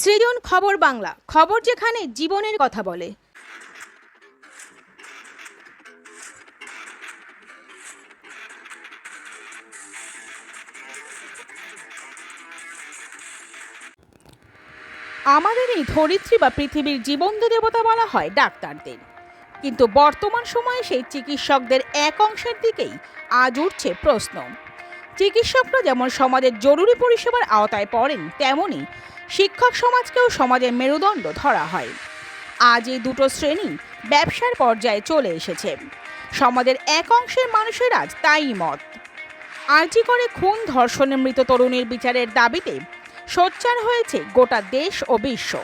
সৃজন খবর বাংলা, খবর যেখানে জীবনের কথা বলে। আমাদের এই ধরিত্রী বা পৃথিবীর জীবন্ত দেবতা বলা হয় ডাক্তারদের। কিন্তু বর্তমান সময়ে সেই চিকিৎসকদের এক অংশের দিকেই আজ উঠছে প্রশ্ন। চিকিৎসকরা যেমন সমাজের জরুরি পরিষেবার আওতায় পড়েন, তেমনি শিক্ষক সমাজকেও সমাজের মেরুদণ্ড ধরা হয়। আজ এই দুটো শ্রেণি ব্যবসার পর্যায়ে চলে এসেছে। সমাজের এক অংশের মানুষের আজ তাই মত। আর্জি করে খুন ধর্ষণে মৃত তরুণীর বিচারের দাবিতে সোচ্চার হয়েছে গোটা দেশ ও বিশ্ব।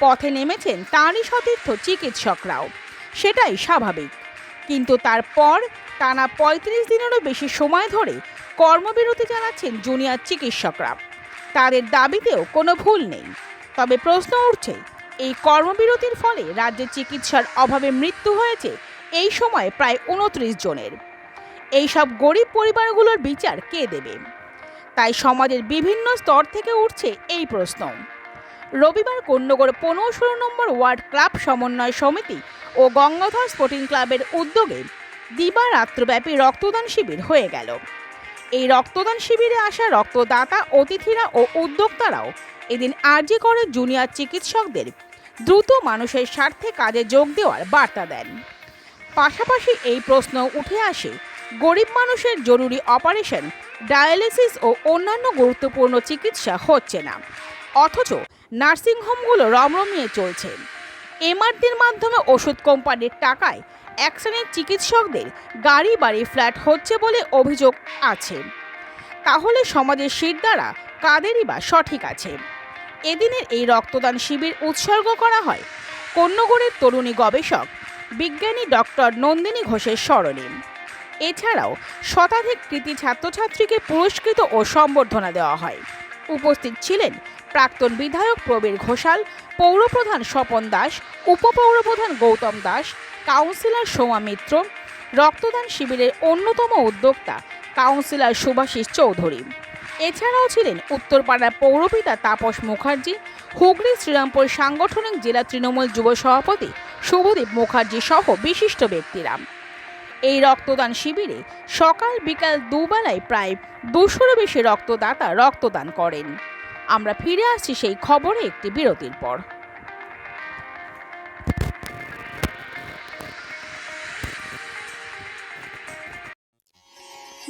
পথে নেমেছেন তাঁরই সতীর্থ চিকিৎসকরাও। সেটাই স্বাভাবিক। কিন্তু তারপর টানা পঁয়ত্রিশ দিনেরও বেশি সময় ধরে কর্মবিরতি জানাচ্ছেন জুনিয়র চিকিৎসকরা। তাদের দাবিতেও কোনো ভুল নেই। তবে প্রশ্ন উঠছে, এই কর্মবিরতির ফলে রাজ্যে চিকিৎসার অভাবে মৃত্যু হয়েছে এই সময় প্রায় উনত্রিশ জনের। এইসব গরিব পরিবারগুলোর বিচার কে দেবে? তাই সমাজের বিভিন্ন স্তর থেকে উঠছে এই প্রশ্ন। রবিবার কন্যগড় পনেরো ষোলো নম্বর ওয়ার্ড ক্লাব সমন্বয় সমিতি ও গঙ্গাধর স্পোর্টিং ক্লাবের উদ্যোগে দিবারাত্রব্যাপী রক্তদান শিবির হয়ে গেল। এই রক্তদান শিবিরে আসা রক্তদাতা, অতিথিরা ও উদ্যোক্তারাও এদিন আর্জি করে জুনিয়র চিকিৎসকদের দ্রুত মানুষের স্বার্থে কাজে যোগ দেওয়ার বার্তা দেন। পাশাপাশি এই প্রশ্ন উঠে আসে, গরিব মানুষের জরুরি অপারেশন, ডায়ালিসিস ও অন্যান্য গুরুত্বপূর্ণ চিকিৎসা হচ্ছে না। অথচ নার্সিংহোমগুলো রমরমিয়ে চলছে। এমআরটির মাধ্যমে ওষুধ কোম্পানির টাকায় শ্রেণির চিকিৎসকদের গাড়ি বাড়ি ফ্ল্যাট হচ্ছে বলে অভিযোগ আছে। তাহলে সমাজের শির দ্বারা কাদেরই বা সঠিক আছে? এদিনের এই রক্তদান শিবির উৎসর্গ করা হয় কন্যগড়ের তরুণী গবেষক, বিজ্ঞানী ডক্টর নন্দিনী ঘোষের স্মরণে। এছাড়াও শতাধিক কৃতি ছাত্রছাত্রীকে পুরস্কৃত ও সম্বর্ধনা দেওয়া হয়। উপস্থিত ছিলেন প্রাক্তন বিধায়ক প্রবীর ঘোষাল, পৌরপ্রধান স্বপন দাস, উপপৌরপ্রধান গৌতম দাস কাউন্সিলর সোমা মিত্র, রক্তদান শিবিরের অন্যতম উদ্যোক্তা কাউন্সিলর সুভাষিস চৌধুরী। এছাড়াও ছিলেন উত্তরপাড়ার পৌরপিতা তাপস মুখার্জি, হুগলি শ্রীরামপুর সাংগঠনিক জেলা তৃণমূল যুব সভাপতি শুভদীপ মুখার্জি সহ বিশিষ্ট ব্যক্তিরা। এই রক্তদান শিবিরে সকাল বিকাল দুবেলায় প্রায় দুশোরও বেশি রক্তদাতা রক্তদান করেন। আমরা ফিরে আসছি সেই খবরে একটি বিরতির পর।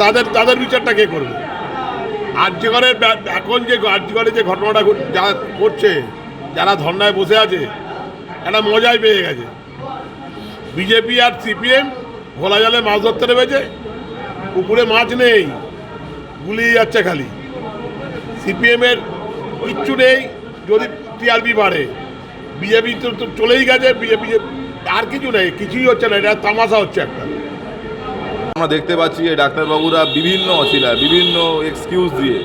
তাদের তাদের বিচারটা কে করবে? আর্যগরের এখন যে আর্যগরে যে ঘটনাটা ঘট- যারা করছে, যারা ধর্নায় বসে আছে, একটা মজাই পেয়ে গেছে। বিজেপি আর সিপিএম ঘোলা জলে মাছ ধরতে নেমেছে, পুকুরে মাছ নেই, গুলিয়ে যাচ্ছে খালি। সিপিএমের কিচ্ছু নেই, যদি টিআরপি বাড়ে। বিজেপি তো চলেই গেছে, বিজেপি আর কিছু নেই, কিছুই হচ্ছে না, এটা তামাশা হচ্ছে একটা। আমরা দেখতে পাচ্ছি যে ডাক্তারবাবুরা বিভিন্ন অছিলায় বিভিন্ন এক্সকিউজ দিয়ে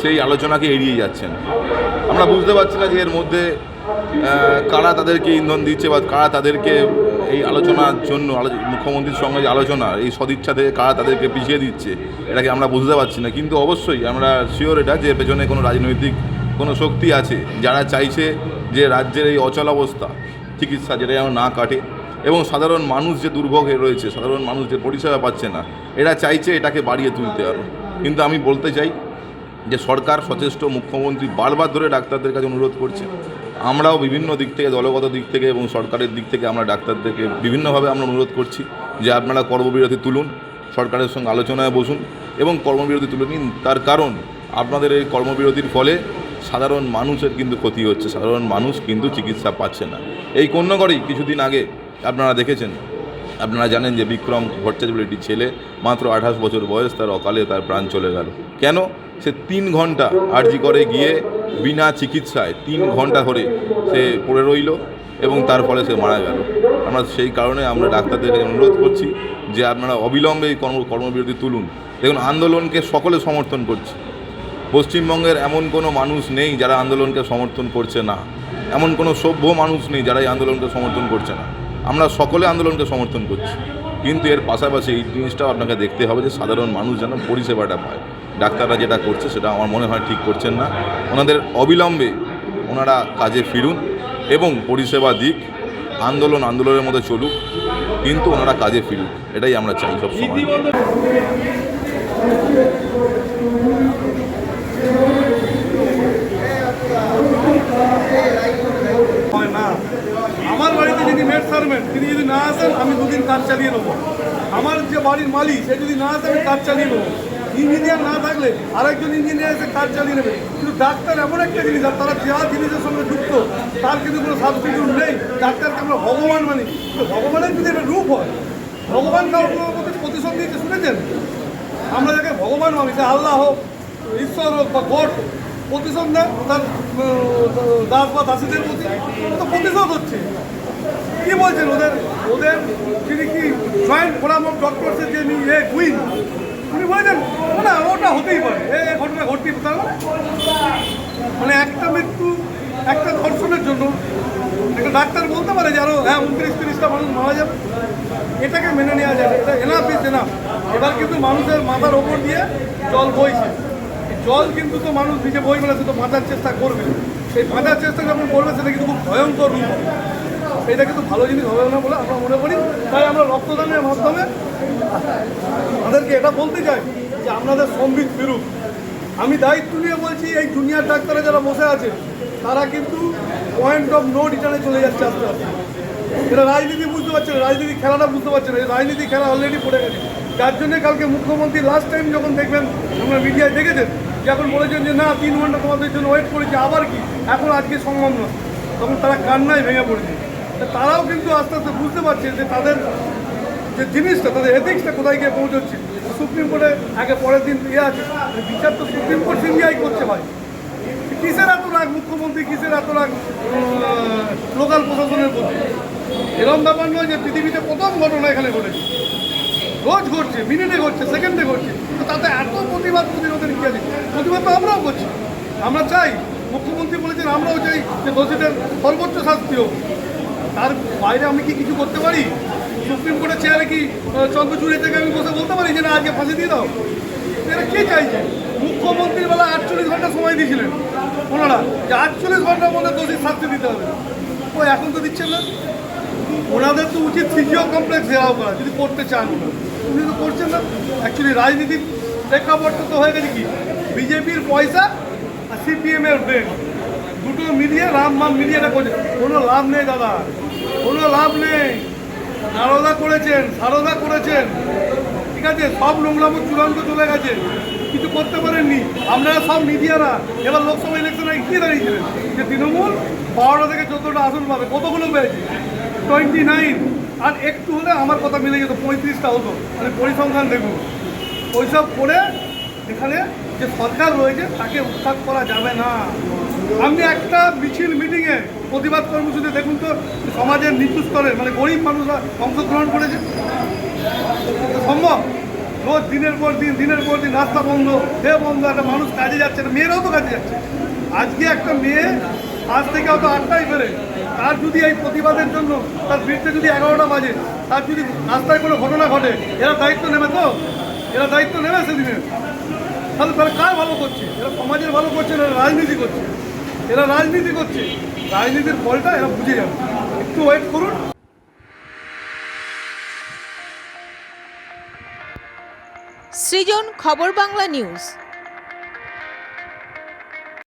সেই আলোচনাকে এড়িয়ে যাচ্ছেন। আমরা বুঝতে পারছি না যে এর মধ্যে কারা তাদেরকে ইন্ধন দিচ্ছে বা কারা তাদেরকে এই আলোচনার জন্য মুখ্যমন্ত্রীর সঙ্গে যে আলোচনা, এই সদিচ্ছা থেকে কারা তাদেরকে পিছিয়ে দিচ্ছে, এটাকে আমরা বুঝতে পারছি না। কিন্তু অবশ্যই আমরা শিওর এটা যে পেছনে কোনো রাজনৈতিক কোনো শক্তি আছে যারা চাইছে যে রাজ্যের এই অচল অবস্থা, চিকিৎসা যেটা যেন না কাটে। এবং সাধারণ মানুষ যে দুর্ভোগে রয়েছে, সাধারণ মানুষ যে পরিষেবা পাচ্ছে না, এরা চাইছে এটাকে বাড়িয়ে তুলতে আরও কিন্তু আমি বলতে চাই যে সরকার, সচেষ্ট মুখ্যমন্ত্রী বারবার ধরে ডাক্তারদের কাছে অনুরোধ করছে। আমরাও বিভিন্ন দিক থেকে, দলগত দিক থেকে এবং সরকারের দিক থেকে আমরা ডাক্তারদেরকে বিভিন্নভাবে আমরা অনুরোধ করছি যে আপনারা কর্মবিরতি তুলুন, সরকারের সঙ্গে আলোচনায় বসুন এবং কর্মবিরতি তুলে নিন। তার কারণ, আপনাদের এই কর্মবিরতির ফলে সাধারণ মানুষের কিন্তু ক্ষতি হচ্ছে, সাধারণ মানুষ কিন্তু চিকিৎসা পাচ্ছে না। এই কন্যাগড়েই কিছুদিন আগে আপনারা দেখেছেন, আপনারা জানেন যে বিক্রম ভট্টাচার্য একটি ছেলে মাত্র আঠাশ বছর বয়স, তার অকালে তার প্রাণ চলে গেল। কেন? সে তিন ঘণ্টা আর্জি করে গিয়ে বিনা চিকিৎসায় তিন ঘণ্টা ধরে সে পড়ে রইল এবং তার ফলে সে মারা গেল। আমরা সেই কারণে আমরা ডাক্তারদের অনুরোধ করছি যে আপনারা অবিলম্বে এই কর্ম, কর্মবিরতি তুলুন। দেখুন, আন্দোলনকে সকলে সমর্থন করছে। পশ্চিমবঙ্গের এমন কোনো মানুষ নেই যারা আন্দোলনকে সমর্থন করছে না। এমন কোনো সভ্য মানুষ নেই যারা এই আন্দোলনকে সমর্থন করছে না। আমরা সকলে আন্দোলনকে সমর্থন করছি। কিন্তু এর পাশাপাশি এই জিনিসটাও আপনাকে দেখতে হবে যে সাধারণ মানুষ যেন পরিষেবাটা পায়। ডাক্তাররা যেটা করছে সেটা আমার মনে হয় ঠিক করছেন না। ওনাদের অবিলম্বে ওনারা কাজে ফিরুন এবং পরিষেবা দিক, আন্দোলন আন্দোলনের মধ্যে চলুক, কিন্তু ওনারা কাজে ফিরুক। এটাই আমরা চাই সব সময় হয় না যদি মেড সার্ভেন্ট তিনি যদি না আসেন, আমি দুদিন কাজ চালিয়ে নেব। আমার যে বাড়ির মালিক, সে যদি না আসে, আমি কাজ চালিয়ে নেব। ইঞ্জিনিয়ার না থাকলে আরেকজন ইঞ্জিনিয়ার এসে কাজ চালিয়ে নেবে। কিন্তু ডাক্তার এমন একটা জিনিস, আর তারা যা জিনিসের সঙ্গে যুক্ত, তার কিন্তু কোনো সাবস্টিটিউট নেই। ডাক্তারকে আমরা ভগবান মানি। কিন্তু ভগবানের যদি একটা রূপ হয়, ভগবান প্রতি প্রতিশোধ দিয়েছে শুনেছেন? আমরা যাকে ভগবান মানি, সে আল্লাহ হোক, ঈশ্বর হোক বা গড, প্রতিশোধ নেয়, তার দাস বা দাসীদের প্রতি প্রতিশোধ হচ্ছে। কি বলছেন? ওদের ওদের যিনি কি জয়েন্ট ফোরাম অফ ডক্টরসের যে এ কুইন উনি বলেছেন "ও না, ওটা হতেই পারে। এ ঘটনা ঘটতেই পারে। মানে? একটা মৃত্যু, একটা ধর্ষণের জন্য একটা ডাক্তার বলতে পারে যে আরও হ্যাঁ উনত্রিশ, তিরিশটা মানুষ মারা যাবে। এটাকে মেনে নেওয়া যাবে। এটা এনাফ ইস এনাফ এবার কিন্তু মানুষের মাথার ওপর দিয়ে জল বইছে। জল কিন্তু তো মানুষ নিজে বই বেড়াতে তো বাঁচার চেষ্টা করবে। সেই বাঁচার চেষ্টা যখন করবে, সেটা কিন্তু খুব ভয়ঙ্কর রূপ এটা কিন্তু ভালো জিনিস হবে না বলে আমরা মনে করি। তাই আমরা রক্তদানের মাধ্যমে তাদেরকে এটা বলতে চাই যে আপনাদের সম্বিত ফিরুক আমি দায়িত্ব নিয়ে বলছি, এই জুনিয়র ডাক্তাররা যারা বসে আছে, তারা কিন্তু পয়েন্ট অফ নো রিটার্নে চলে যাচ্ছে আস্তে আস্তে। এরা রাজনীতি বুঝতে পারছে না, রাজনীতি খেলাটা বুঝতে পারছে না, এই রাজনীতি খেলা অলরেডি পড়ে গেছে। যার জন্য কালকে মুখ্যমন্ত্রী লাস্ট টাইম যখন দেখবেন, আমরা মিডিয়ায় দেখেছেন যখন বলেছেন যে না, তিন ঘণ্টা তোমাদের জন্য ওয়েট করেছি, আবার কি? এখন আজকে সম্ভব না তখন তারা কান্নায় ভেঙে পড়েছে। তারাও কিন্তু আস্তে আস্তে বুঝতে পারছে যে তাদের যে জিনিসটা, তাদের এথিক্সটা কোথায় গিয়ে পৌঁছচ্ছে। সুপ্রিম কোর্টে আগে পরের দিন ইয়ে আছে বিচার তো সুপ্রিম কোর্ট সিবিআই করছে ভাই। কিসের এত রাগ মুখ্যমন্ত্রী, কিসের এত রাগ লোকাল প্রশাসনের প্রতি? এরম ব্যাপার নয় যে পৃথিবীতে প্রথম ঘটনা এখানে ঘটেছে। রোজ ঘটছে মিনিটে ঘটছে সেকেন্ডে ঘটছে। তো তাতে এত প্রতিবাদ প্রতিরোধের কি আছে প্রতিবাদ তো আমরাও করছি। আমরা চাই, মুখ্যমন্ত্রী বলেছেন, আমরাও চাই যে দোষীদের সর্বোচ্চ শাস্তি হোক। তার বাইরে আমি কি কিছু করতে পারি? সুপ্রিম কোর্টের চেয়ারে কি চন্দ্রচূড়ি থেকে আমি বসে বলতে পারি যে না, আজকে ফাঁসি দিয়ে দাও? এরা কে চাইছে? মুখ্যমন্ত্রীর বেলা আটচল্লিশ ঘণ্টা সময় দিয়েছিলেন। ওনারা যে আটচল্লিশ ঘণ্টার মধ্যে দোষীর শাস্তি দিতে হবে। ও এখন তো দিচ্ছেন না। ওনাদের তো উচিত সিজিও কমপ্লেক্স ঘেরাও করা, যদি করতে চান। উনি তো করছেন না। অ্যাকচুয়ালি রাজনীতির প্রেক্ষাপটটা তো হয়ে গেছে কি? বিজেপির পয়সা আর সিপিএমের ব্রেন দুটো মিলিয়ে রাম মাম মিলিয়ে এটা করছে। কোনো লাভ নেই দাদা। কোনো লাভ নেই। নারদা করেছেন, সারদা করেছেন। ঠিক আছে, সব নোংরামো চূড়ান্ত চলে গেছে। কিছু করতে পারেননি। আপনারা সব মিডিয়ারা এবার লোকসভা ইলেকশনে কি দাঁড়িয়েছিলেন যে তৃণমূল বারোটা থেকে চোদ্দোটা আসন পাবে। কতগুলো পেয়েছে? Twenty nine. আর একটু হলে আমার কথা মিলে যেত, পঁয়ত্রিশটা হতো। মানে পরিসংখ্যান দেখুন। ওইসব করে এখানে যে সরকার রয়েছে, তাকে উৎখাত করা যাবে না। আপনি একটা মিছিল মিটিংয়ে প্রতিবাদ কর্মসূচি দেখুন তো, সমাজের নিচু স্তরের মানে গরিব মানুষরা অংশগ্রহণ করেছে। সম্ভব? রোজ দিনের পর দিন, দিনের পর দিন রাস্তা বন্ধ হে বন্ধ, একটা মানুষ কাজে যাচ্ছে না, মেয়েরাও তো কাজে যাচ্ছে। আজকে একটা মেয়ে আজ থেকে হয়তো আটটায় ফেরে। তার যদি এই প্রতিবাদের জন্য, তার ফিরতে যদি এগারোটা বাজে, তার যদি রাস্তায় কোনো ঘটনা ঘটে, এরা দায়িত্ব নেবে তো? এরা দায়িত্ব নেবে সেদিনে তাহলে তারা কার ভালো করছে? এরা সমাজের ভালো করছে না রাজনীতি করছে? এরা রাজনীতি করছে। রাজনীতির ফলটা এরা বুঝে যাবে। একটু ওয়েট করুন। সৃজন খবর বাংলা নিউজ।